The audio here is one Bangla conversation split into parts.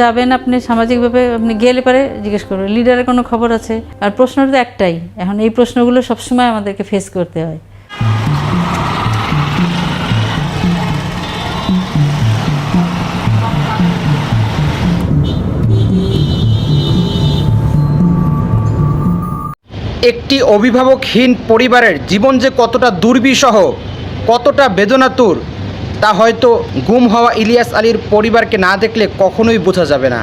যাবেন আপনি সামাজিকভাবে, আপনি গেলে পারে জিজ্ঞেস করবেন, লিডারের কোনো খবর আছে? আর প্রশ্নটা তো একটাই, এখন এই প্রশ্নগুলো সবসময় আমাদেরকে ফেস করতে হয়। একটি অভিভাবকহীন পরিবারের জীবন যে কতটা দুর্বিষহ, কতটা বেদনাতুর তা হয়তো গুম হওয়া ইলিয়াস আলীর পরিবারকে না দেখলে কখনোই বোঝা যাবে না।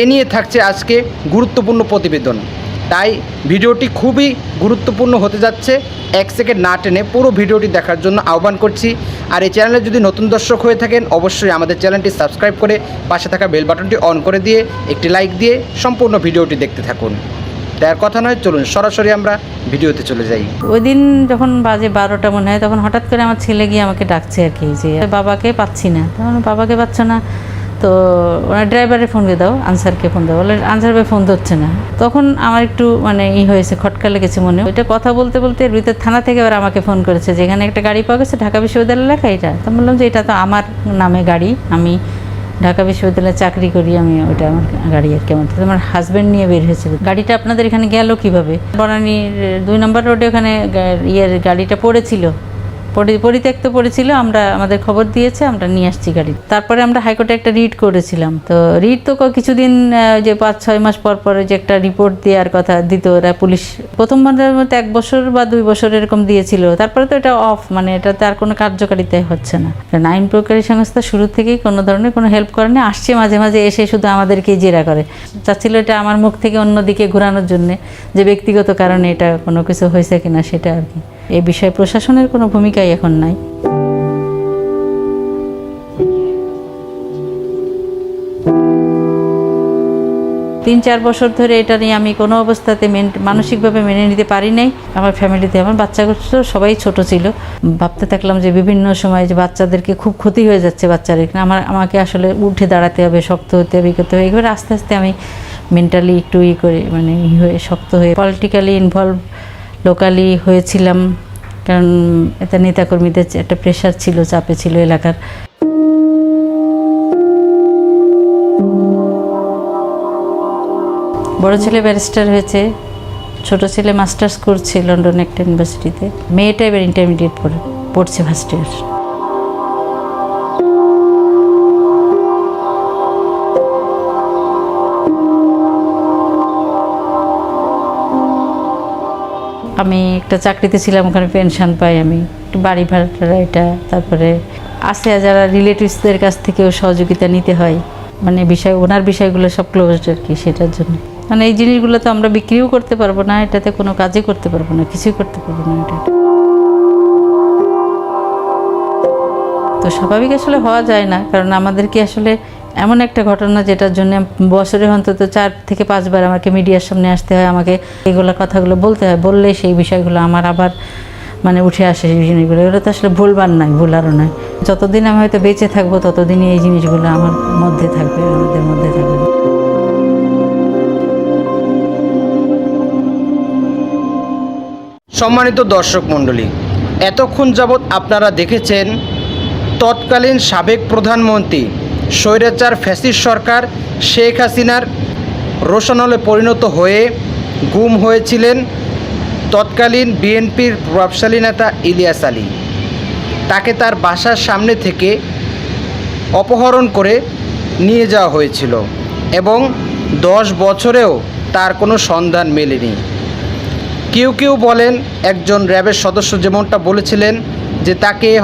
এ নিয়ে থাকছে আজকে গুরুত্বপূর্ণ প্রতিবেদন। তাই ভিডিওটি খুবই গুরুত্বপূর্ণ হতে যাচ্ছে। এক সেকেন্ড না টেনে পুরো ভিডিওটি দেখার জন্য আহ্বান করছি। আর এই চ্যানেলে যদি নতুন দর্শক হয়ে থাকেন, অবশ্যই আমাদের চ্যানেলটি সাবস্ক্রাইব করে পাশে থাকা বেল বাটনটি অন করে দিয়ে, একটি লাইক দিয়ে সম্পূর্ণ ভিডিওটি দেখতে থাকুন। তার কথা নয়, চলুন সরাসরি আমরা ভিডিওতে চলে যাই। ওই দিন যখন বাজে বারোটা মনে হয়, তখন হঠাৎ করে আমার ছেলে গিয়ে আমাকে ডাকছে আর কি, যে বাবাকে পাচ্ছি না। তখন বাবাকে পাচ্ছ না? তো ওনার ড্রাইভারে ফোন দিয়ে দাও, আনসারকে ফোন দাও। বলে, আনসার ভাই ফোন ধরছে না। তখন আমার একটু মানে ই হয়েছে, খটকা লেগেছে মনে। ওইটা কথা বলতে বলতে এর ভিতর থানা থেকে আবার আমাকে ফোন করেছে যেখানে একটা গাড়ি পাওয়া গেছে, ঢাকা বিশ্ববিদ্যালয় লেখা এটা। তো বললাম যে, এটা তো আমার নামে গাড়ি, আমি ঢাকা বিশ্ববিদ্যালয়ে চাকরি করি, আমি ওইটা আমার গাড়ি আর কেমন আমার। আমার হাজব্যান্ড নিয়ে বের হয়েছিল। গাড়িটা আপনাদের এখানে গেল কীভাবে? বনানীর দুই নম্বর রোডে ওখানে ইয়ের গাড়িটা পড়েছিল। পরিত্যক্ত পড়েছিল, আমরা আমাদের খবর দিয়েছে, আমরা নিয়ে আসছি গাড়ি। তারপরে আমরা হাইকোর্টে একটা রিট করেছিলাম। তো রিট তো কিছুদিন যে পাঁচ, ছয় মাস পর পরে যে একটা রিপোর্ট দেওয়ার কথা দিত ওরা পুলিশ। প্রথমবারের মতো এক বছর বা দুই বছর এরকম দিয়েছিল। তারপরে তো এটা অফ মানে এটাতে আর কোনো কার্যকারিতা হচ্ছে না। আইন প্রকারী সংস্থা শুরু থেকেই কোনো ধরনের কোনো হেল্প করে না, আসছে মাঝে মাঝে এসে শুধু আমাদেরকে জেরা করে। চাচ্ছিল এটা আমার মুখ থেকে অন্যদিকে ঘোরানোর জন্যে, যে ব্যক্তিগত কারণে এটা কোনো কিছু হয়েছে কিনা সেটা আর কি। এই বিষয়ে প্রশাসনের কোনো ভূমিকাই এখন নাই। তিন চার বছর ধরে এটা নিয়ে আমি কোনো অবস্থাতে মেন- মানসিকভাবে মেনে নিতে পারি নাই। আমার ফ্যামিলিতে আমার বাচ্চাগুলো সবাই ছোট ছিল। ভাবতে থাকলাম যে বিভিন্ন সময় যে বাচ্চাদেরকে খুব ক্ষতি হয়ে যাচ্ছে বাচ্চাদের। এখানে আমার আমাকে আসলে উঠে দাঁড়াতে হবে, শক্ত হতে হবে করতে হবে। এগুলো আস্তে আস্তে আমি মেন্টালি একটু ই করে মানে ই হয়ে শক্ত হয়ে পলিটিক্যালি ইনভলভ লোকালি হয়েছিলাম, কারণ এটা নেতাকর্মীদের একটা প্রেশার ছিল, চাপে ছিল এলাকার। বড় ছেলে ব্যারিস্টার হয়েছে, ছোট ছেলে মাস্টার্স করছে লন্ডন একটা ইউনিভার্সিটিতে মেয়েটা এবার ইন্টারমিডিয়েট পড়ে, পড়ছে ফার্স্ট ইয়ার আমি একটা চাকরিতে ছিলাম, ওখানে পেনশন পাই আমি। একটু বাড়ি ভাড়াটা এটা, তারপরে আছে যারা রিলেটিভসদের কাছ থেকেও সহযোগিতা নিতে হয়। মানে বিষয়, ওনার বিষয়গুলো সব ক্লোজড আর কি সেটার জন্য। মানে এই জিনিসগুলো তো আমরা বিক্রিও করতে পারব না, এটাতে কোনো কাজই করতে পারব না, কিছুই করতে পারব না এটা। তো স্বাভাবিক আসলে হওয়া যায় না, কারণ আমাদেরকে আসলে এমন একটা ঘটনা যেটার জন্য বছরে অন্তত চার থেকে পাঁচবার আমাকে মিডিয়ার সামনে আসতে হয়, আমাকে এগুলো কথাগুলো বলতে হয় বললে সেই বিষয়গুলো আমার আবার মানে উঠে আসে সেই জিনিসগুলো। এগুলো তো আসলে ভুলবার নয় ভুলারও নয়। যতদিন আমি হয়তো বেঁচে থাকব, ততদিনই এই জিনিসগুলো আমার মধ্যে থাকবে, আমাদের মধ্যে থাকবে। সম্মানিত দর্শক মণ্ডলী, এতক্ষণ যাবৎ আপনারা দেখেছেন তৎকালীন সাবেক প্রধানমন্ত্রী স্বৈরাচার ফ্যাসিস সরকার শেখ হাসিনার রোশনলে পরিণত হয়ে গুম হয়েছিলেন তৎকালীন বিএনপির প্রভাবশালী নেতা ইলিয়াস আলী। তাকে তার বাসার সামনে থেকে অপহরণ করে নিয়ে যাওয়া হয়েছিল এবং দশ বছরেও তার কোনো সন্ধান মেলেনি। কেউ কেউ বলেন, একজন র্যাবের সদস্য যেমনটা বলেছিলেন যে তাকে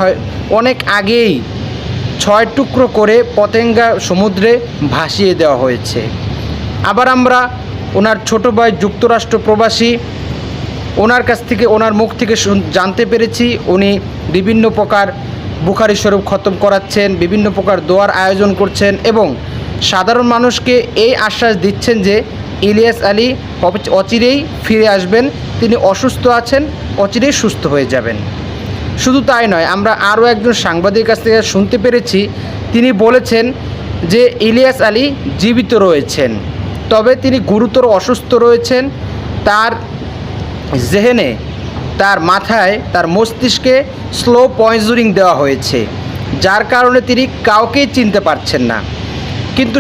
অনেক আগেই ছয় টুকরো করে পতেঙ্গা সমুদ্রে ভাসিয়ে দেওয়া হয়েছে। আবার আমরা ওনার ছোট ভাই যুক্তরাষ্ট্র প্রবাসী, ওনার কাছ থেকে, ওনার মুখ থেকে জানতে পেরেছি। উনি বিভিন্ন প্রকার বুখারি স্বরূপ খতম করাচ্ছেন, বিভিন্ন প্রকার দোয়ার আয়োজন করছেন এবং সাধারণ মানুষকে এই আশ্বাস দিচ্ছেন যে ইলিয়াস আলী অচিরেই ফিরে আসবেন। তিনি অসুস্থ আছেন, অচিরেই সুস্থ হয়ে যাবেন। শুধু তাই নয়, আমরা আরও একজন সাংবাদিকের কাছ থেকে শুনতে পেরেছি। তিনি বলেছেন যে ইলিয়াস আলী জীবিত রয়েছেন, তবে তিনি গুরুতর অসুস্থ রয়েছেন। তার জেহেনে, তার মাথায়, তার মস্তিষ্কে স্লো পয়জনিং দেওয়া হয়েছে, যার কারণে তিনি কাউকেই চিনতে পারছেন না। কিন্তু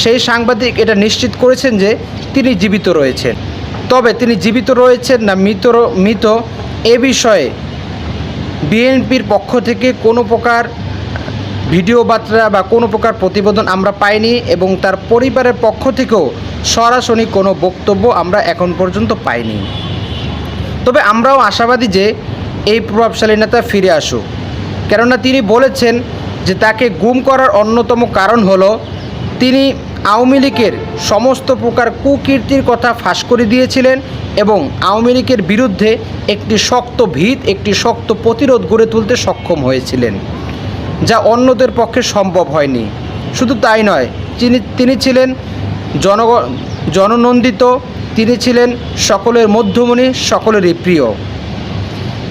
সেই সাংবাদিক এটা নিশ্চিত করেছেন যে তিনি জীবিত রয়েছেন। তবে তিনি জীবিত রয়েছেন না মৃত মৃত এ বিষয়ে বিএনপির পক্ষ থেকে কোনো প্রকার ভিডিও বার্তা বা কোনো প্রকার প্রতিবেদন আমরা পাইনি এবং তার পরিবারের পক্ষ থেকেও সরাসরি কোনো বক্তব্য আমরা এখন পর্যন্ত পাইনি। তবে আমরাও আশাবাদী যে এই প্রভাবশালী নেতা ফিরে আসুক। কেননা তিনি বলেছেন যে তাকে গুম করার অন্যতম কারণ হলো তিনি আওয়ামী লীগের সমস্ত প্রকার কুকীর্তির কথা ফাঁস করে দিয়েছিলেন এবং আওয়ামী লীগের বিরুদ্ধে একটি শক্ত ভিত, একটি শক্ত প্রতিরোধ গড়ে তুলতে সক্ষম হয়েছিলেন, যা অন্যদের পক্ষে সম্ভব হয়নি। শুধু তাই নয়, তিনি তিনি ছিলেন জনগ, জননন্দিত, তিনি ছিলেন সকলের মধ্যমণি, সকলেরই প্রিয়।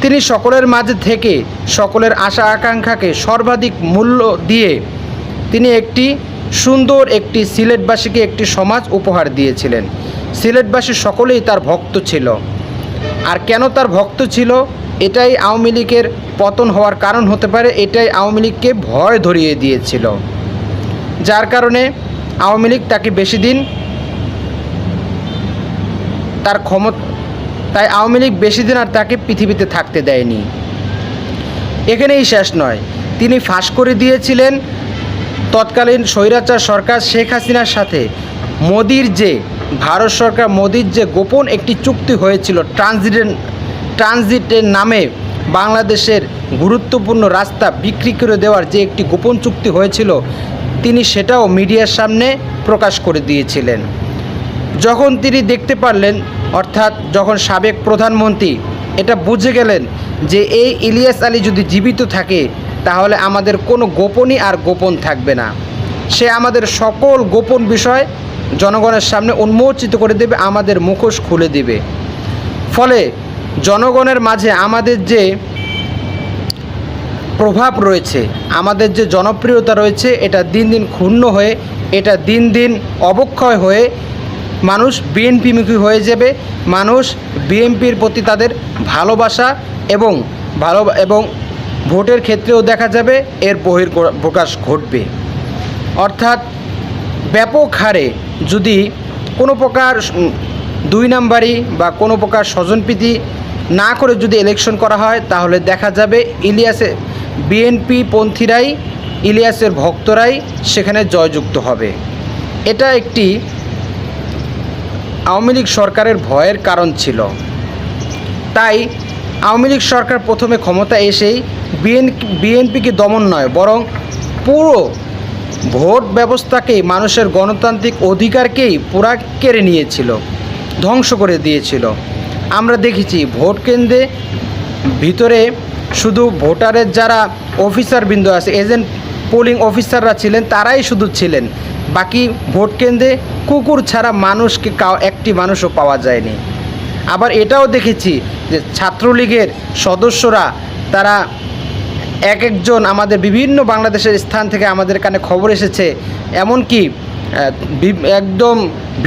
তিনি সকলের মাঝে থেকে সকলের আশা আকাঙ্ক্ষাকে সর্বাধিক মূল্য দিয়ে তিনি একটি সুন্দর একটি সিলেটবাসীকে একটি সমাজ উপহার দিয়েছিলেন। সিলেটবাসী সকলেই তার ভক্ত ছিল। আর কেন তার ভক্ত ছিল? এটাই আওয়ামী লীগের পতন হওয়ার কারণ হতে পারে, এটাই আওয়ামী লীগকে ভয় ধরিয়ে দিয়েছিল। যার কারণে আওয়ামী লীগ তাকে বেশি দিন তার ক্ষমতা তাই আওয়ামী লীগ বেশি দিন আর তাকে পৃথিবীতে থাকতে দেয়নি। এখানেই শেষ নয়। তিনি ফাঁস করে দিয়েছিলেন তৎকালীন স্বৈরাচার সরকার শেখ হাসিনার সাথে মোদির যে, ভারত সরকার মোদির যে গোপন একটি চুক্তি হয়েছিল ট্রানজিটের ট্রানজিটের নামে বাংলাদেশের গুরুত্বপূর্ণ রাস্তা বিক্রি করে দেওয়ার যে একটি গোপন চুক্তি হয়েছিল, তিনি সেটাও মিডিয়ার সামনে প্রকাশ করে দিয়েছিলেন। যখন তিনি দেখতে পারলেন, অর্থাৎ যখন সাবেক প্রধানমন্ত্রী, এটা বুঝে গেলেন যে এই ইলিয়াস আলী যদি জীবিত থাকে তাহলে আমাদের কোনো গোপনই আর গোপন থাকবে না। সে আমাদের সকল গোপন বিষয় জনগণের সামনে উন্মোচিত করে দেবে, আমাদের মুখোশ খুলে দেবে। ফলে জনগণের মাঝে আমাদের যে প্রভাব রয়েছে, আমাদের যে জনপ্রিয়তা রয়েছে, এটা দিন দিন ক্ষুণ্ণ হয়ে, এটা দিন দিন অবক্ষয় হয়ে মানুষ বিএনপিমুখী হয়ে যাবে। মানুষ বিএনপির প্রতি তাদের ভালোবাসা এবং ভালো এবং ভোটের ক্ষেত্রেও দেখা যাবে, এর বহির প্রকাশ ঘটবে। অর্থাৎ ব্যাপক হারে যদি কোনো প্রকার দুই নাম্বারই বা কোনো প্রকার স্বজনপ্রীতি না করে যদি ইলেকশন করা হয়, তাহলে দেখা যাবে ইলিয়াসে বিএনপি পন্থীরাই, ইলিয়াসের ভক্তরাই সেখানে জয়যুক্ত হবে। এটা একটি আওয়ামী লীগ সরকারের ভয়ের কারণ ছিল। তাই আওয়ামী লীগ সরকার প্রথমে ক্ষমতা এসেই বিএন বিএনপিকে দমন নয়, বরং পুরো ভোট ব্যবস্থাকেই মানুষের গণতান্ত্রিক অধিকারকেই পুরা কেড়ে নিয়েছিল, ধ্বংস করে দিয়েছিল। আমরা দেখেছি ভোট কেন্দ্রে ভিতরে শুধু ভোটারের যারা অফিসার বিন্দু আছে, এজেন্ট পোলিং অফিসাররা ছিলেন, তারাই শুধু ছিলেন। বাকি ভোট কেন্দ্রে কুকুর ছাড়া মানুষকে একটি মানুষও পাওয়া যায়নি। আবার এটাও দেখেছি যে ছাত্রলীগের সদস্যরা, তারা এক একজন আমাদের বিভিন্ন বাংলাদেশের স্থান থেকে আমাদের কানে খবর এসেছে, এমনকি একদম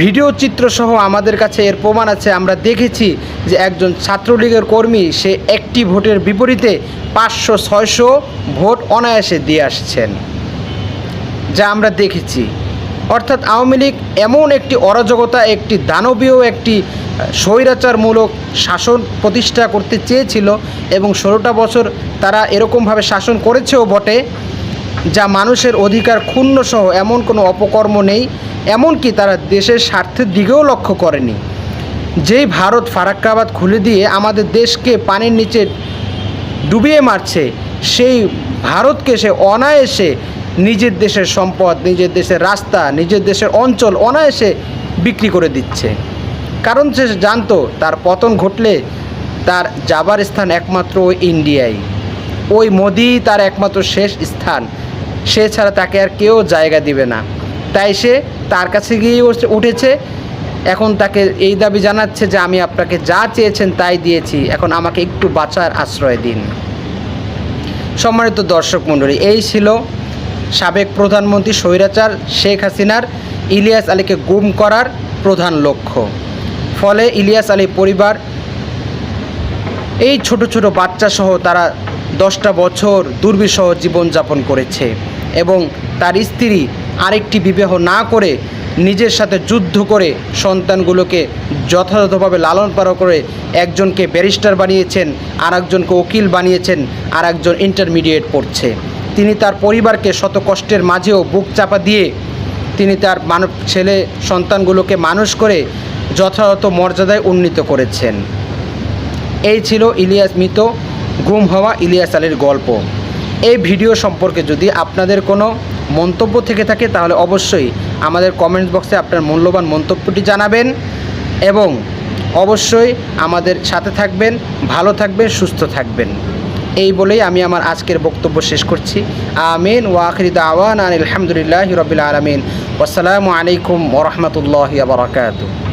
ভিডিও চিত্রসহ আমাদের কাছে এর প্রমাণ আছে। আমরা দেখেছি যে একজন ছাত্রলীগের কর্মী, সে একটি ভোটের বিপরীতে পাঁচশো, ছয়শো ভোট অনায়াসে দিয়ে আসছেন। যা আমরা দেখেছি। অর্থাৎ আওয়ামী লীগ এমন একটি অরাজকতা, একটি দানবীয়, একটি স্বৈরাচারমূলক শাসন প্রতিষ্ঠা করতে চেয়েছিল এবং ষোলোটা বছর তারা এরকমভাবে শাসন করেছেও বটে, যা মানুষের অধিকার ক্ষুণ্ণ সহ এমন কোনো অপকর্ম নেই, এমনকি তারা দেশের স্বার্থের দিকেও লক্ষ্য করেনি। যেই ভারত ফারাক্কাবাদ খুলে দিয়ে আমাদের দেশকে পানির নিচে ডুবিয়ে মারছে, সেই ভারতকে সে অনায়াসে নিজের দেশের সম্পদ, নিজের দেশের রাস্তা, নিজের দেশের অঞ্চল অনায়াসে বিক্রি করে দিচ্ছে। কারণ সে জানতো তার পতন ঘটলে তার যাবার স্থান একমাত্র ওই ইন্ডিয়াই। ওই মোদি তার একমাত্র শেষ স্থান। সে ছাড়া তাকে আর কেউ জায়গা দিবে না। তাই সে তার কাছে গিয়ে উঠেছে। এখন তাকে এই দাবি জানাচ্ছে যে আমি আপনাকে যা চেয়েছেন তাই দিয়েছি। এখন আমাকে একটু বাঁচার আশ্রয় দিন। সম্মানিত দর্শক মণ্ডলী, এই ছিল সাবেক প্রধানমন্ত্রী স্বৈরাচার শেখ হাসিনার ইলিয়াস আলীকে গুম করার প্রধান লক্ষ্য। ফলে ইলিয়াস আলী পরিবার, এই ছোট ছোট বাচ্চা সহ তারা দশটা বছর দুর্বিষহ জীবনযাপন করেছে এবং তার স্ত্রী আরেকটি বিবাহ না করে নিজের সাথে যুদ্ধ করে সন্তানগুলোকে যথাযথভাবে লালন পালন করে একজনকে ব্যারিস্টার বানিয়েছেন আর একজনকে উকিল বানিয়েছেন আর একজন ইন্টারমিডিয়েট পড়ছে। তিনি তার পরিবারকে শত কষ্টের মাঝেও বুক চাপা দিয়ে তিনি তার মানব ছেলে সন্তানগুলোকে মানুষ করে যথাযথ মর্যাদায় উন্নীত করেছেন। এই ছিল ইলিয়াস মৃত, গুম হওয়া ইলিয়াস আলীর গল্প। এই ভিডিও সম্পর্কে যদি আপনাদের কোনো মন্তব্য থেকে থাকে, তাহলে অবশ্যই আমাদের কমেন্ট বক্সে আপনার মূল্যবান মন্তব্যটি জানাবেন এবং অবশ্যই আমাদের সাথে থাকবেন, ভালো থাকবেন, সুস্থ থাকবেন। এই বলেই আমি আমার আজকের বক্তব্য শেষ করছি। আমিন ওয়াখরি দাওয়ান আলহামদুলিল্লাহ রবিল আলমিন। আসসালামু আলাইকুম ওরহমতুল্লাহ বারকাতু